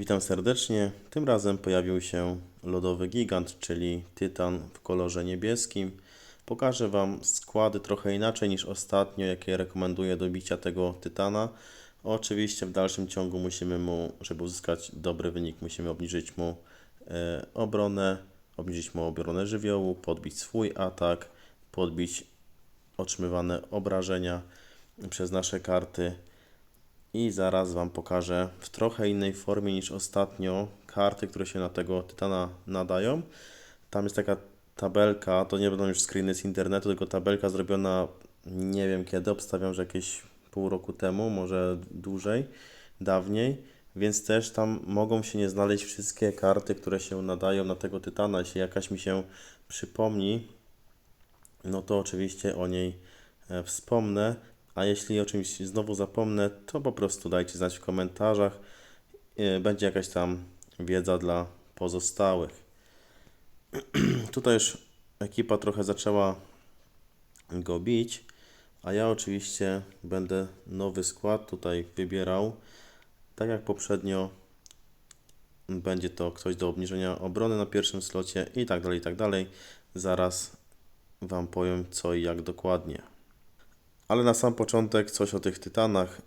Witam serdecznie. Tym razem pojawił się lodowy gigant, czyli tytan w kolorze niebieskim. Pokażę Wam składy trochę inaczej niż ostatnio, jakie rekomenduję do bicia tego tytana. Oczywiście w dalszym ciągu musimy mu, żeby uzyskać dobry wynik, musimy obniżyć mu e, obronę, obniżyć mu obronę żywiołu, podbić swój atak, podbić otrzymywane obrażenia przez nasze karty. I zaraz Wam pokażę w trochę innej formie niż ostatnio karty, które się na tego tytana nadają. Tam jest taka tabelka, to nie będą już screeny z internetu, tylko tabelka zrobiona nie wiem kiedy, obstawiam, że jakieś pół roku temu, może dłużej, dawniej, więc też tam mogą się nie znaleźć wszystkie karty, które się nadają na tego tytana. Jeśli jakaś mi się przypomni, no to oczywiście o niej e, wspomnę. A jeśli o czymś znowu zapomnę, to po prostu dajcie znać w komentarzach. E, Będzie jakaś tam wiedza dla pozostałych. Tutaj już ekipa trochę zaczęła go bić, a ja oczywiście będę nowy skład tutaj wybierał. Tak jak poprzednio będzie to ktoś do obniżenia obrony na pierwszym slocie i tak dalej, i tak dalej. Zaraz Wam powiem co i jak dokładnie. Ale na sam początek coś o tych tytanach.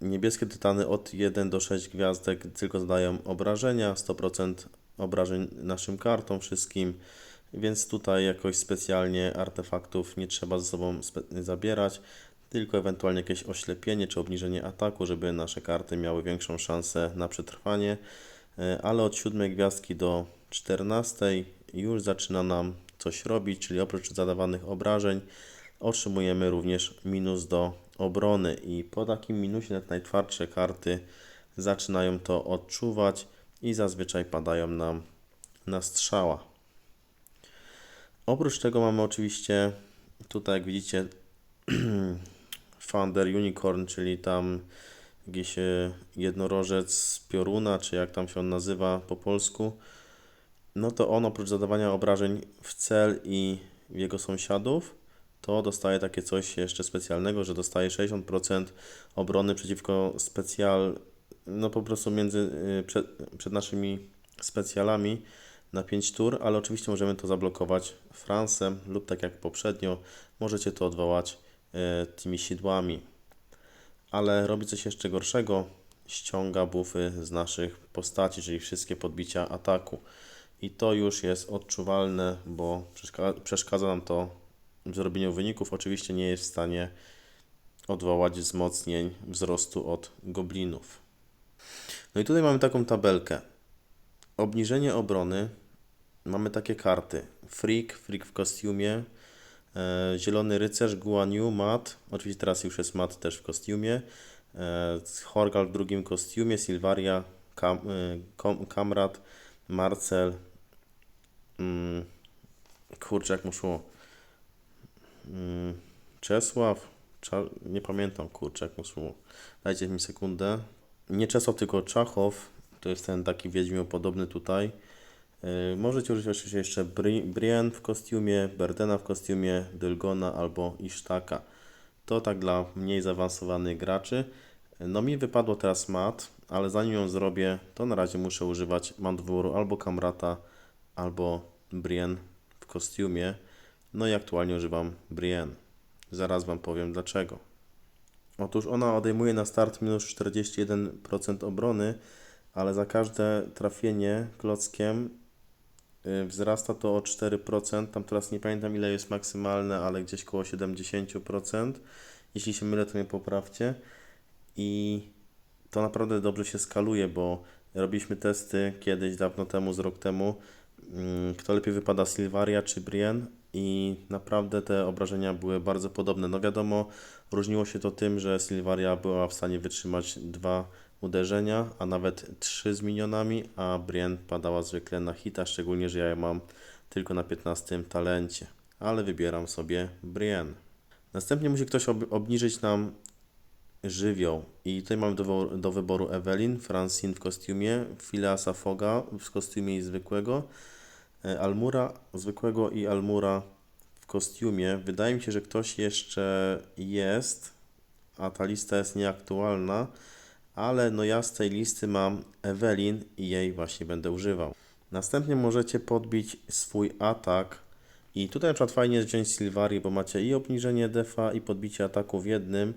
Niebieskie tytany od 1 do 6 gwiazdek tylko zadają obrażenia, 100% obrażeń naszym kartom wszystkim, więc tutaj jakoś specjalnie artefaktów nie trzeba ze sobą zabierać, tylko ewentualnie jakieś oślepienie czy obniżenie ataku, żeby nasze karty miały większą szansę na przetrwanie. E, Ale od 7 gwiazdki do 14 już zaczyna nam coś robić, czyli oprócz zadawanych obrażeń otrzymujemy również minus do obrony i po takim minusie nawet najtwardsze karty zaczynają to odczuwać i zazwyczaj padają nam na strzała. Oprócz tego mamy oczywiście tutaj jak widzicie Thunder Unicorn, czyli tam jakiś e, jednorożec z pioruna, czy jak tam się on nazywa po polsku. No to on oprócz zadawania obrażeń w cel i jego sąsiadów, to dostaje takie coś jeszcze specjalnego, że dostaje 60% obrony przeciwko specjal, no po prostu między, y, przed, przed naszymi specjalami na 5 tur, ale oczywiście możemy to zablokować Fransem lub tak jak poprzednio, możecie to odwołać y, tymi sidłami. Ale robi coś jeszcze gorszego, ściąga bufy z naszych postaci, czyli wszystkie podbicia ataku. I to już jest odczuwalne, bo przeszka- przeszkadza nam to zrobieniu wyników. Oczywiście nie jest w stanie odwołać wzmocnień wzrostu od goblinów. No i tutaj mamy taką tabelkę. Obniżenie obrony. Mamy takie karty. Freak, Freak w kostiumie, e, Zielony Rycerz, Guan Yu, Mat. Oczywiście teraz już jest Mat też w kostiumie. E, Horgal w drugim kostiumie, Silvaria, Kam, e, Kom, Kamrat, Marcel. Mm, kurczę, jak mu. Mm, Czesław, Cza- nie pamiętam, kurczę, jak mu szło. Dajcie mi sekundę. Nie Czesław, tylko Czachow. To jest ten taki wiedźmiopodobny tutaj. Yy, możecie użyć oczywiście jeszcze Bri- Brienne w kostiumie, Berdena w kostiumie, Dylgona albo Isztaka. To tak dla mniej zaawansowanych graczy. No mi wypadło teraz mat, ale zanim ją zrobię, to na razie muszę używać, wyboru albo Kamrata, albo Brienne w kostiumie. No i aktualnie używam Brienne. Zaraz Wam powiem dlaczego. Otóż ona odejmuje na start minus 41% obrony, ale za każde trafienie klockiem y, wzrasta to o 4%. Tam teraz nie pamiętam ile jest maksymalne, ale gdzieś koło 70%. Jeśli się mylę, to mnie poprawcie. I to naprawdę dobrze się skaluje, bo robiliśmy testy kiedyś, dawno temu, z rok temu, mm, kto lepiej wypada Silvaria czy Brienne i naprawdę te obrażenia były bardzo podobne. No wiadomo, różniło się to tym, że Silvaria była w stanie wytrzymać dwa uderzenia, a nawet trzy z minionami, a Brienne padała zwykle na hita, szczególnie, że ja ją mam tylko na 15 talencie. Ale wybieram sobie Brienne. Następnie musi ktoś ob- obniżyć nam żywioł. I tutaj mamy do, do wyboru Evelyn, Francine w kostiumie, Phileasa Foga w kostiumie zwykłego, Almura zwykłego i Almura w kostiumie. Wydaje mi się, że ktoś jeszcze jest, a ta lista jest nieaktualna, ale no ja z tej listy mam Evelyn i jej właśnie będę używał. Następnie możecie podbić swój atak i tutaj na przykład fajnie jest wziąć Silvarię, bo macie i obniżenie defa i podbicie ataku w jednym.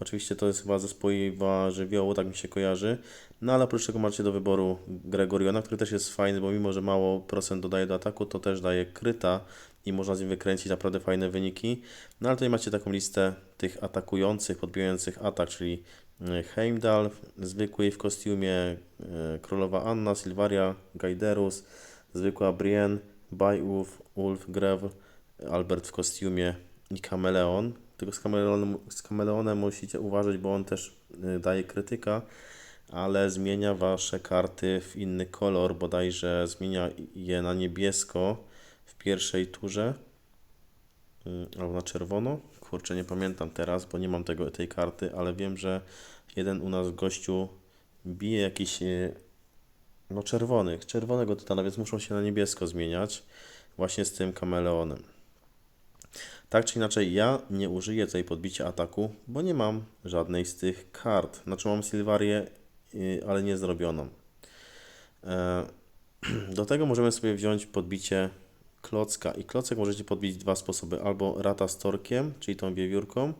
Oczywiście to jest chyba zespołowa żywiołu, tak mi się kojarzy. No ale oprócz tego macie do wyboru Gregoriona, który też jest fajny, bo mimo, że mało procent dodaje do ataku, to też daje kryta i można z nim wykręcić naprawdę fajne wyniki. No ale tutaj macie taką listę tych atakujących, podbijających atak, czyli e, Heimdall, zwykły w kostiumie, e, królowa Anna, Silvaria, Gaiderus, zwykła Brienne, Beowulf, Ulf, Grev, Albert w kostiumie i Kameleon. Tylko z Kameleonem, z musicie uważać, bo on też y, daje krytyka, ale zmienia wasze karty w inny kolor, bodajże zmienia je na niebiesko w pierwszej turze y, albo na czerwono. Kurczę, nie pamiętam teraz, bo nie mam tego, tej karty, ale wiem, że jeden u nas gościu bije jakiś y, no czerwonych, czerwonego tytana, więc muszą się na niebiesko zmieniać właśnie z tym kameleonem. Tak czy inaczej, ja nie użyję tutaj podbicia ataku, bo nie mam żadnej z tych kart. Znaczy mam Silvarię, y, ale nie zrobioną. E, Do tego możemy sobie wziąć podbicie klocka i klocek możecie podbić dwa sposoby. Albo rata z torkiem, czyli tą wiewiórką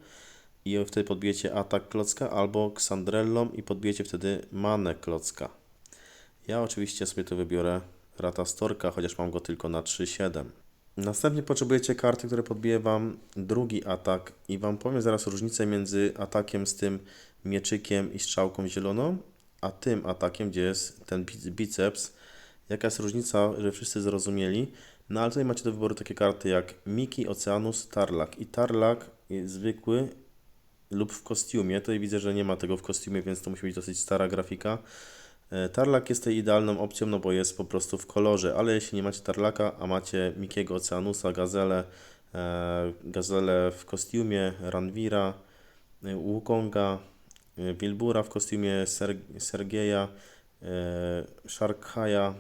i wtedy podbijecie atak klocka, albo ksandrellą i podbijecie wtedy manę klocka. Ja oczywiście sobie tu wybiorę rata storka, chociaż mam go tylko na 3,7. Następnie potrzebujecie karty, które podbije Wam drugi atak i Wam powiem zaraz różnicę między atakiem z tym mieczykiem i strzałką zieloną, a tym atakiem, gdzie jest ten bic- biceps. Jaka jest różnica, że wszyscy zrozumieli. No ale tutaj macie do wyboru takie karty jak Miki, Oceanus, Tarlak. I Tarlak zwykły lub w kostiumie. Tutaj widzę, że nie ma tego w kostiumie, więc to musi być dosyć stara grafika. E, Tarlak jest tutaj idealną opcją, no bo jest po prostu w kolorze, ale jeśli nie macie Tarlaka, a macie Mikiego Oceanusa, Gazelę, e, Gazelę w kostiumie, Ranwira, e, Wukonga, e, Wilbura w kostiumie Ser Sergieja, e, Sharkhaja,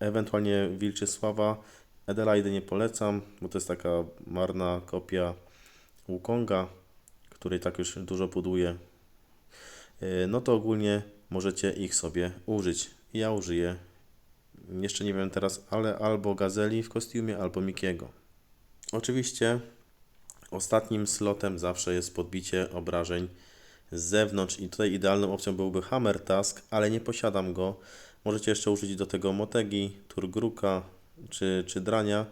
ewentualnie Wilczysława, Edelaidy nie polecam, bo to jest taka marna kopia Wukonga, której tak już dużo buduje. No to ogólnie możecie ich sobie użyć. Ja użyję, jeszcze nie wiem teraz, ale albo Gazeli w kostiumie, albo Mikiego. Oczywiście ostatnim slotem zawsze jest podbicie obrażeń z zewnątrz i tutaj idealną opcją byłby Hammer Task, ale nie posiadam go. Możecie jeszcze użyć do tego Motegi, Turgruka czy, czy Drania,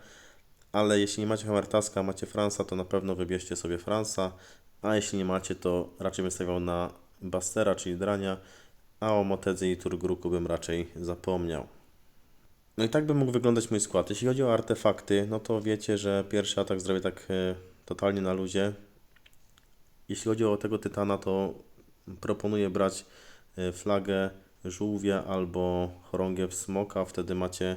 ale jeśli nie macie Hammer Taska, macie Fransa, to na pewno wybierzcie sobie Fransa, a jeśli nie macie, to raczej bym stawiał na Bastera, czyli Drania, a o Motedze i Turgruku bym raczej zapomniał. No i tak by mógł wyglądać mój skład. Jeśli chodzi o artefakty, no to wiecie, że pierwszy atak zrobię tak e, totalnie na luzie. Jeśli chodzi o tego tytana, to proponuję brać e, flagę żółwia albo chorągiew smoka, wtedy macie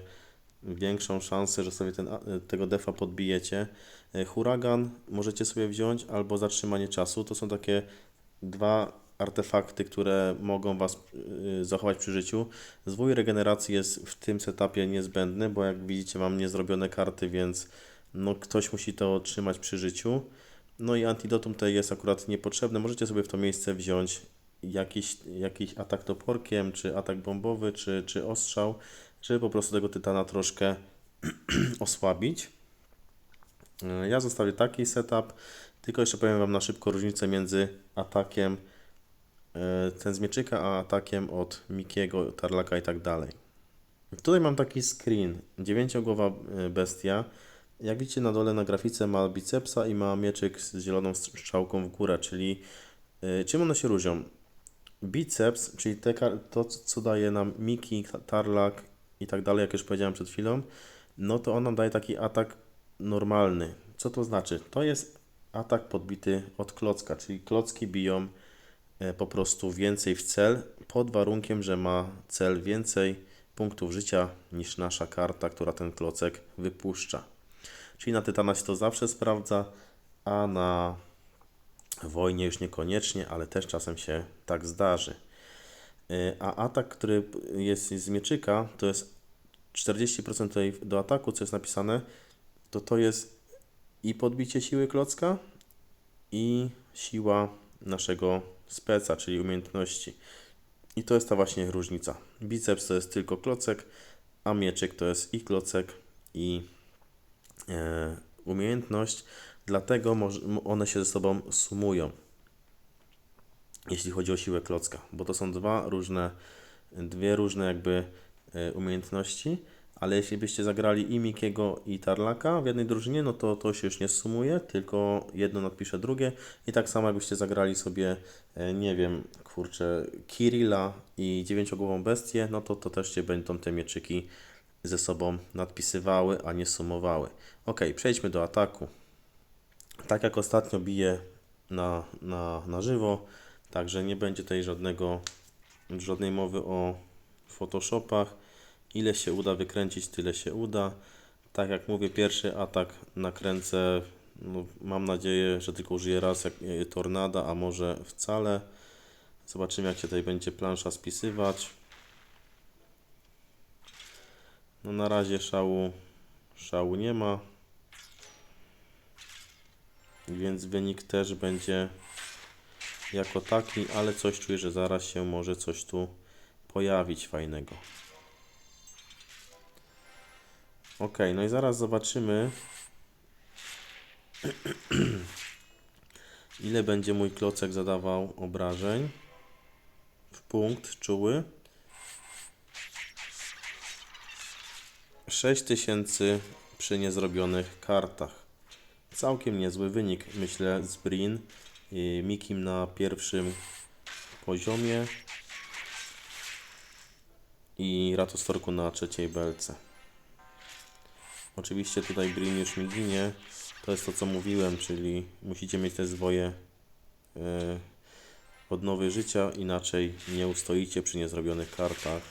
większą szansę, że sobie ten, e, tego defa podbijecie. Huragan możecie sobie wziąć albo zatrzymanie czasu. To są takie dwa artefakty, które mogą Was y, zachować przy życiu. Zwój regeneracji jest w tym setupie niezbędny, bo jak widzicie mam niezrobione karty, więc no, ktoś musi to trzymać przy życiu. No i antidotum tutaj jest akurat niepotrzebne. Możecie sobie w to miejsce wziąć jakiś, jakiś atak toporkiem, czy atak bombowy, czy, czy ostrzał, żeby po prostu tego tytana troszkę osłabić. Y, Ja zostawię taki setup, tylko jeszcze powiem Wam na szybko różnicę między atakiem ten z mieczyka, a atakiem od Mikiego, Tarlaka i tak dalej. Tutaj mam taki screen, dziewięciogłowa e, bestia. Jak widzicie na dole na grafice ma bicepsa i ma mieczyk z zieloną strzałką w górę, czyli e, czym one się różnią? Biceps, czyli te, to, co daje nam Miki, Tarlak i tak dalej, jak już powiedziałem przed chwilą, no to on nam daje taki atak normalny. Co to znaczy? To jest atak podbity od klocka, czyli klocki biją e, po prostu więcej w cel, pod warunkiem, że ma cel więcej punktów życia niż nasza karta, która ten klocek wypuszcza. Czyli na Tytana się to zawsze sprawdza, a na wojnie już niekoniecznie, ale też czasem się tak zdarzy. E, A atak, który jest z mieczyka, to jest 40% tutaj do ataku, co jest napisane, to to jest i podbicie siły klocka, i siła naszego speca, czyli umiejętności. I to jest ta właśnie różnica. Biceps to jest tylko klocek, a mieczyk to jest i klocek, i e, umiejętność. Dlatego one się ze sobą sumują, jeśli chodzi o siłę klocka, bo to są dwa różne, dwie różne jakby e, umiejętności. Ale jeśli byście zagrali i Mikiego i Tarlaka w jednej drużynie, no to to się już nie sumuje, tylko jedno nadpisze drugie. I tak samo jakbyście zagrali sobie, e, nie wiem, kurczę, Kirilla i dziewięciogłową bestię, no to to też się będą te mieczyki ze sobą nadpisywały, a nie sumowały. Ok, przejdźmy do ataku. Tak jak ostatnio biję na, na, na żywo, także nie będzie tutaj żadnego, żadnej mowy o Photoshopach. Ile się uda wykręcić, tyle się uda. Tak jak mówię, pierwszy atak nakręcę, no, mam nadzieję, że tylko użyję raz jak e, tornada, a może wcale. Zobaczymy, jak się tutaj będzie plansza spisywać. No na razie szału, szału nie ma. Więc wynik też będzie jako taki, ale coś czuję, że zaraz się może coś tu pojawić fajnego. Ok, no i zaraz zobaczymy, ile będzie mój klocek zadawał obrażeń w punkt czuły. 6000 przy niezrobionych kartach. Całkiem niezły wynik, myślę, z Brin. Mikim na pierwszym poziomie i Ratostorku na trzeciej belce. Oczywiście tutaj Brin już mi ginie. To jest to, co mówiłem, czyli musicie mieć te zwoje e, odnowy życia, inaczej nie ustoicie przy niezrobionych kartach.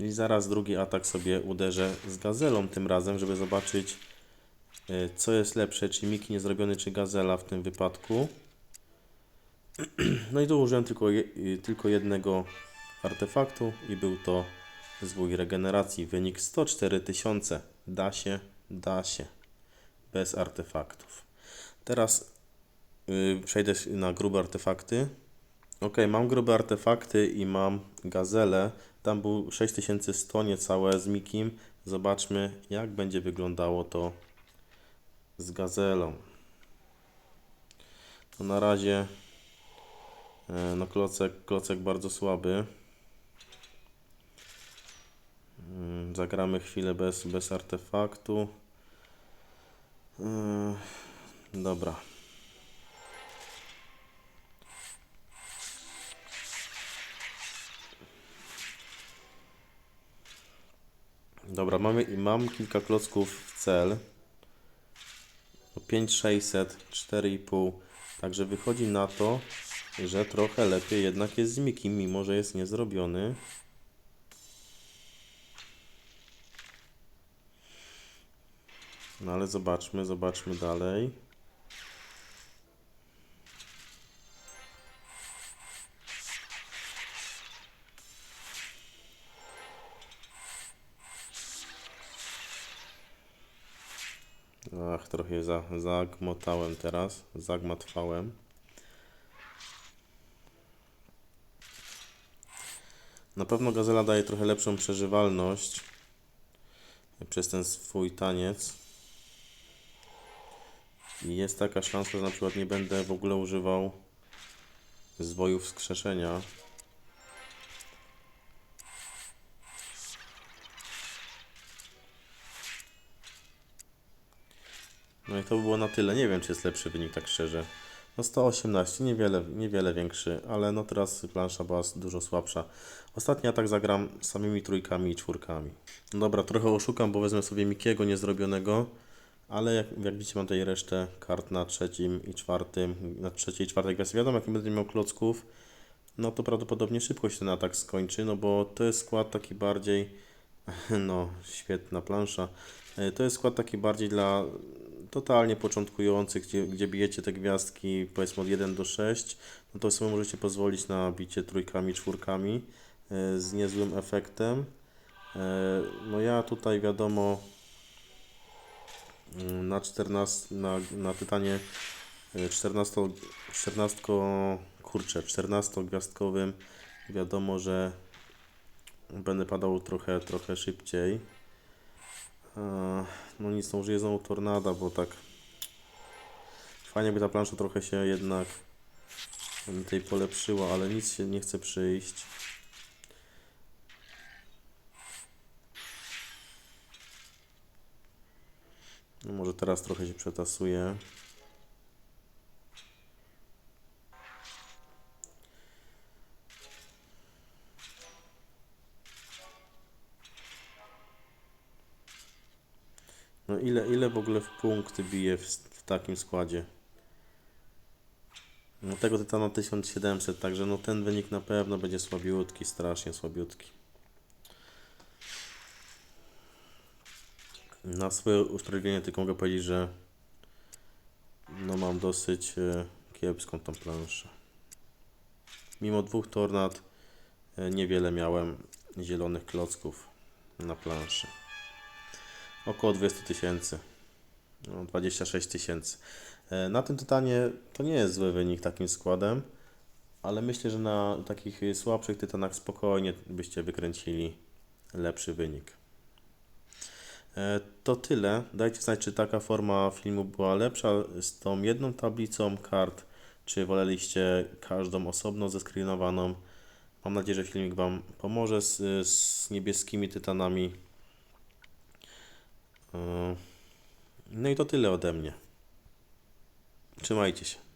I zaraz drugi atak sobie uderzę z gazelą tym razem, żeby zobaczyć e, co jest lepsze, czy Miki niezrobiony, czy gazela w tym wypadku. No i tu użyłem tylko, je, tylko jednego artefaktu i był to zwój regeneracji. Wynik 104 tysiące. Da się, da się. Bez artefaktów. Teraz yy, przejdę na grube artefakty. Ok, mam grube artefakty i mam gazelę. Tam był 6100 niecałe z Mikim. Zobaczmy, jak będzie wyglądało to z gazelą. To na razie e, no klocek, klocek bardzo słaby. Mm, Zagramy chwilę bez, bez artefaktu. Yy, Dobra. Dobra, mamy, mam kilka klocków w cel. 5600, 4,5. Także wychodzi na to, że trochę lepiej jednak jest z Mikim, mimo że jest niezrobiony. No ale zobaczmy, zobaczmy dalej. Ach, trochę za, zagmotałem teraz, zagmatwałem. Na pewno Gazela daje trochę lepszą przeżywalność przez ten swój taniec. I jest taka szansa, że na przykład nie będę w ogóle używał zwojów wskrzeszenia. No i to by było na tyle. Nie wiem, czy jest lepszy wynik, tak szczerze. No 118, niewiele, niewiele większy, ale no teraz plansza była dużo słabsza. Ostatni atak zagram samymi trójkami i czwórkami. No dobra, trochę oszukam, bo wezmę sobie Mikiego niezrobionego, ale jak, jak widzicie mam tutaj resztę kart na trzecim i czwartym, na trzeciej i czwartej wersji. Wiadomo, jak będę miał klocków, no to prawdopodobnie szybko się ten atak skończy, no bo to jest skład taki bardziej, no świetna plansza, E, to jest skład taki bardziej dla totalnie początkujących, gdzie, gdzie bijecie te gwiazdki powiedzmy od 1 do 6, no to sobie możecie pozwolić na bicie trójkami, czwórkami e, z niezłym efektem. E, No ja tutaj wiadomo na 14, na, na Tytanie y, 14, 14 kurczę, 14 gwiazdkowym wiadomo, że będę padał trochę, trochę szybciej. A, No nic, no użyję znowu tornada, bo tak fajnie by ta plansza trochę się jednak tej polepszyła, ale nic się nie chce przyjść. No może teraz trochę się przetasuje. No ile, ile w ogóle w punkty bije w, w takim składzie? No tego tytana 1700, także no ten wynik na pewno będzie słabiutki, strasznie słabiutki. Na swoje usprawiedliwienie tylko mogę powiedzieć, że no mam dosyć e, kiepską tą planszę. Mimo dwóch tornad e, niewiele miałem zielonych klocków na planszy. Około 200 tysięcy. No, 26 tysięcy. E, Na tym tytanie to nie jest zły wynik takim składem, ale myślę, że na takich słabszych tytanach spokojnie byście wykręcili lepszy wynik. E, To tyle. Dajcie znać, czy taka forma filmu była lepsza z tą jedną tablicą kart, czy woleliście każdą osobno zeskrinowaną. Mam nadzieję, że filmik Wam pomoże z, z niebieskimi tytanami. E, No i to tyle ode mnie. Trzymajcie się.